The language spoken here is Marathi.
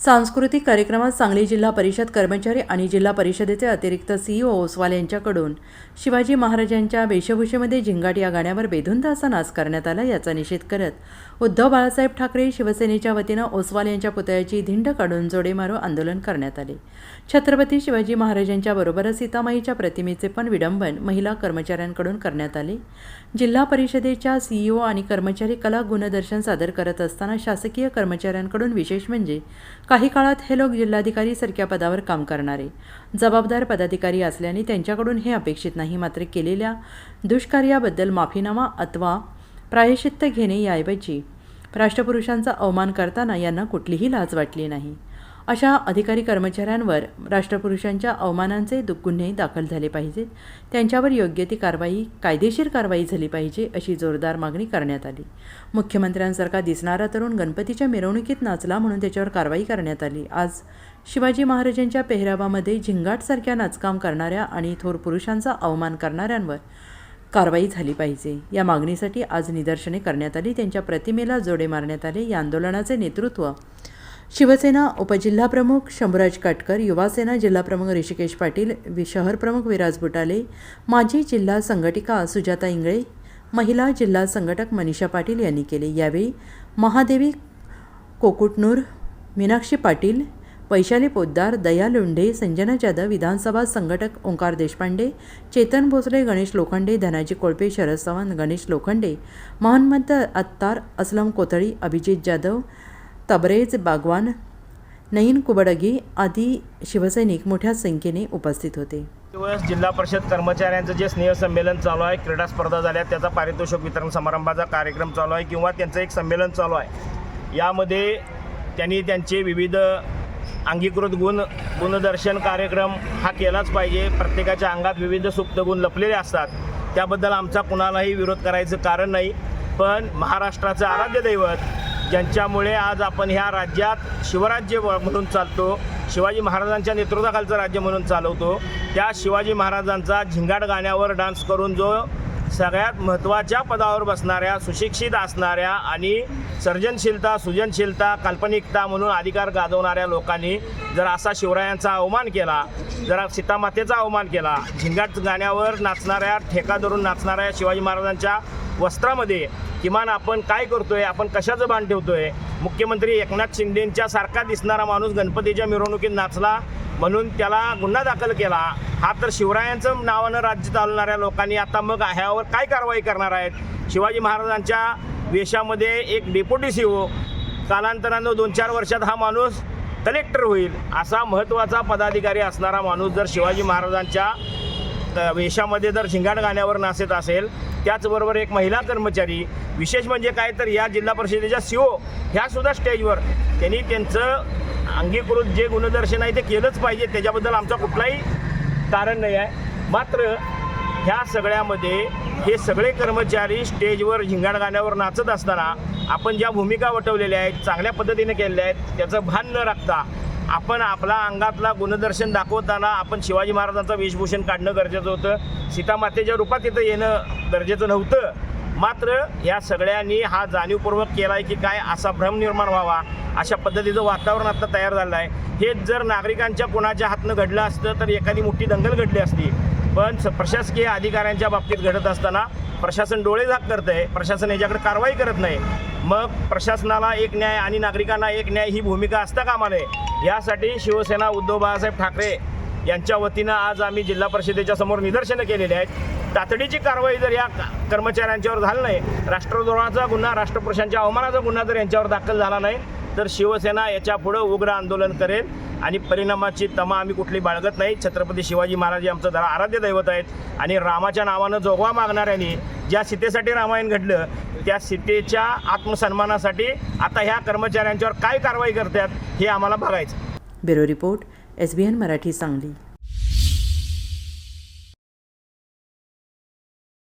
सांस्कृतिक कार्यक्रमात सांगली जिल्हा परिषद कर्मचारी आणि जिल्हा परिषदेचे अतिरिक्त सीईओ ओसवाल यांच्याकडून शिवाजी महाराजांच्या वेशभूषेमध्ये झिंगाट या गाण्यावर बेधुंद असा नाच करण्यात आला याचा निषेध करत उद्धव बाळासाहेब ठाकरे शिवसेनेच्या वतीनं ओसवाल यांच्या पुतळ्याची धिंड काढून जोडे मारो आंदोलन करण्यात आले. छत्रपती शिवाजी महाराजांच्या बरोबरच सीतामाईच्या प्रतिमेचे पण विडंबन महिला कर्मचाऱ्यांकडून करण्यात आले. जिल्हा परिषदेच्या सीईओ आणि कर्मचारी कला गुणदर्शन सादर करत असताना शासकीय कर्मचाऱ्यांकडून विशेष म्हणजे काही काळात हे लोक जिल्हाधिकारी सारख्या पदावर काम करणारे. जबाबदार पदाधिकारी असल्याने त्यांच्याकडून हे अपेक्षित नाही. मात्र केलेल्या दुष्कार्याबद्दल माफीनामा अथवा प्रायश्चित्त घेणे याऐवजी राष्ट्रपुरुषांचा अवमान करताना यांना कुठलीही लाज वाटली नाही. अशा अधिकारी कर्मचाऱ्यांवर राष्ट्रपुरुषांच्या अवमानांचे गुन्हे दाखल झाले पाहिजेत. त्यांच्यावर योग्य ती कारवाई कायदेशीर कारवाई झाली पाहिजे अशी जोरदार मागणी करण्यात आली. मुख्यमंत्र्यांसारखा दिसणारा तरुण गणपतीच्या मिरवणुकीत नाचला म्हणून त्याच्यावर कारवाई करण्यात आली. आज शिवाजी महाराजांच्या पेहरावामध्ये झिंगाटसारख्या नाचकाम करणाऱ्या आणि थोर पुरुषांचा अवमान करणाऱ्यांवर कारवाई झाली पाहिजे. या मागणीसाठी आज निदर्शने करण्यात आली. त्यांच्या प्रतिमेला जोडे मारण्यात आले. या आंदोलनाचे नेतृत्व शिवसेना उपजिल्हाप्रमुख शंभूराज काटकर युवासेना जिल्हाप्रमुख ऋषिकेश पाटील वि शहरप्रमुख विराज बुटाले माजी जिल्हा संघटिका सुजाता इंगळे महिला जिल्हा संघटक मनीषा पाटील यांनी केले. यावेळी महादेवी कोकुटनूर मीनाक्षी पाटील वैशाली पोद्दार दया लोंढे संजना जाधव विधानसभा संघटक ओंकार देशपांडे चेतन भोसले गणेश लोखंडे धनाजी कोळपे शरद चव्हाण गणेश लोखंडे महन्मद अत्तार असलम कोथळी अभिजित जाधव तबरेज बागवान नईन कुबडगी आदी शिवसैनिक मोठ्या संख्येने उपस्थित होते. दिवस जिल्हा परिषद कर्मचाऱ्यांचं जे स्नेह संमेलन चालू आहे क्रीडा स्पर्धा झाल्या त्याचा पारितोषिक वितरण समारंभाचा कार्यक्रम चालू आहे किंवा त्यांचं एक संमेलन चालू आहे. यामध्ये त्यांनी त्यांचे विविध अंगीकृत गुण गुणदर्शन कार्यक्रम हा केलाच पाहिजे. प्रत्येकाच्या अंगात विविध सुप्त गुण लपलेले असतात. त्याबद्दल आमचा कुणालाही विरोध करायचं कारण नाही. पण महाराष्ट्राचं आराध्य दैवत ज्यांच्यामुळे आज आपण ह्या राज्यात शिवराज्य म्हणून चालतो शिवाजी महाराजांच्या नेतृत्वाखालचं राज्य म्हणून चालवतो त्या शिवाजी महाराजांचा झिंगाट गाण्यावर डान्स करून जो सगळ्यात महत्त्वाच्या पदावर बसणाऱ्या सुशिक्षित असणाऱ्या आणि सर्जनशीलता सृजनशीलता काल्पनिकता म्हणून अधिकार गाजवणाऱ्या लोकांनी जर असा शिवरायांचा अवमान केला जर सीतामातेचा अवमान केला झिंगाट गाण्यावर नाचणाऱ्या ठेका धरून नाचणाऱ्या शिवाजी महाराजांच्या वस्त्रामध्ये किमान आपण काय करतोय आपण कशाचं भान ठेवतोय? मुख्यमंत्री एकनाथ शिंदेंच्या सारखा दिसणारा माणूस गणपतीच्या मिरवणुकीत नाचला म्हणून त्याला गुन्हा दाखल केला. हा तर शिवरायांचं नावानं राज्य चालवणाऱ्या लोकांनी आता मग ह्यावर काय कारवाई करणार आहेत? शिवाजी महाराजांच्या वेशामध्ये एक डेप्युटी सी ओ कालांतरानं दोन चार वर्षात हा माणूस कलेक्टर होईल असा महत्त्वाचा पदाधिकारी असणारा माणूस जर शिवाजी महाराजांच्या वेशामध्ये जर शिंगाण गाण्यावर नाचत असेल त्याचबरोबर एक महिला कर्मचारी विशेष म्हणजे काय तर या जिल्हा परिषदेच्या सी ओ ह्यासुद्धा स्टेजवर. त्यांनी त्यांचं अंगीकृत जे गुणदर्शन आहे ते केलंच पाहिजे. त्याच्याबद्दल आमचा कुठलाही कारण नाही आहे. मात्र ह्या सगळ्यामध्ये हे सगळे कर्मचारी स्टेजवर झिंगाट गाण्यावर नाचत असताना आपण ज्या भूमिका वटवलेल्या आहेत चांगल्या पद्धतीने केलेल्या आहेत त्याचं भान न राखता आपण आपला अंगातला गुणदर्शन दाखवताना आपण शिवाजी महाराजांचं वेशभूषण काढणं गरजेचं होतं. सीतामातेच्या रूपात तिथं येणं गरजेचं नव्हतं. मात्र या सगळ्यांनी हा जाणीवपूर्वक केला आहे की काय असा भ्रम निर्माण व्हावा अशा पद्धतीचं वातावरण आता तयार झालं आहे. हे जर नागरिकांच्या कोणाच्या हातनं घडलं असतं तर एखादी मोठी दंगल घडली असती. पण स- प्रशासकीय अधिकाऱ्यांच्या बाबतीत घडत असताना प्रशासन डोळे झाक करत आहे प्रशासन याच्याकडे कारवाई करत नाही. मग प्रशासनाला एक न्याय आणि नागरिकांना एक न्याय ही भूमिका असता कामा नये यासाठी शिवसेना उद्धव बाळासाहेब ठाकरे यांच्या वतीनं आज आम्ही जिल्हा परिषदेच्या समोर निदर्शनं केलेली आहेत. तातडीची कारवाई जर या कर्मचाऱ्यांच्यावर झाली नाही राष्ट्रद्रोहाचा गुन्हा राष्ट्रपुरुषांच्या अवमानाचा गुन्हा जर यांच्यावर दाखल झाला नाही तर शिवसेना याच्या पुढं उग्र आंदोलन करेल. आणि परिणामाची तमा आम्ही कुठली बाळगत नाही. छत्रपती शिवाजी महाराज आमचं जरा आराध्य दैवत आहेत. आणि रामाच्या नावानं जोगवा मागणाऱ्यांनी ज्या सीतेसाठी रामायण घडलं त्या सीतेच्या आत्मसन्मानासाठी आता ह्या कर्मचाऱ्यांच्यावर काय कारवाई करतात हे आम्हाला बघायचं bureau report S B N Marathi Sangli.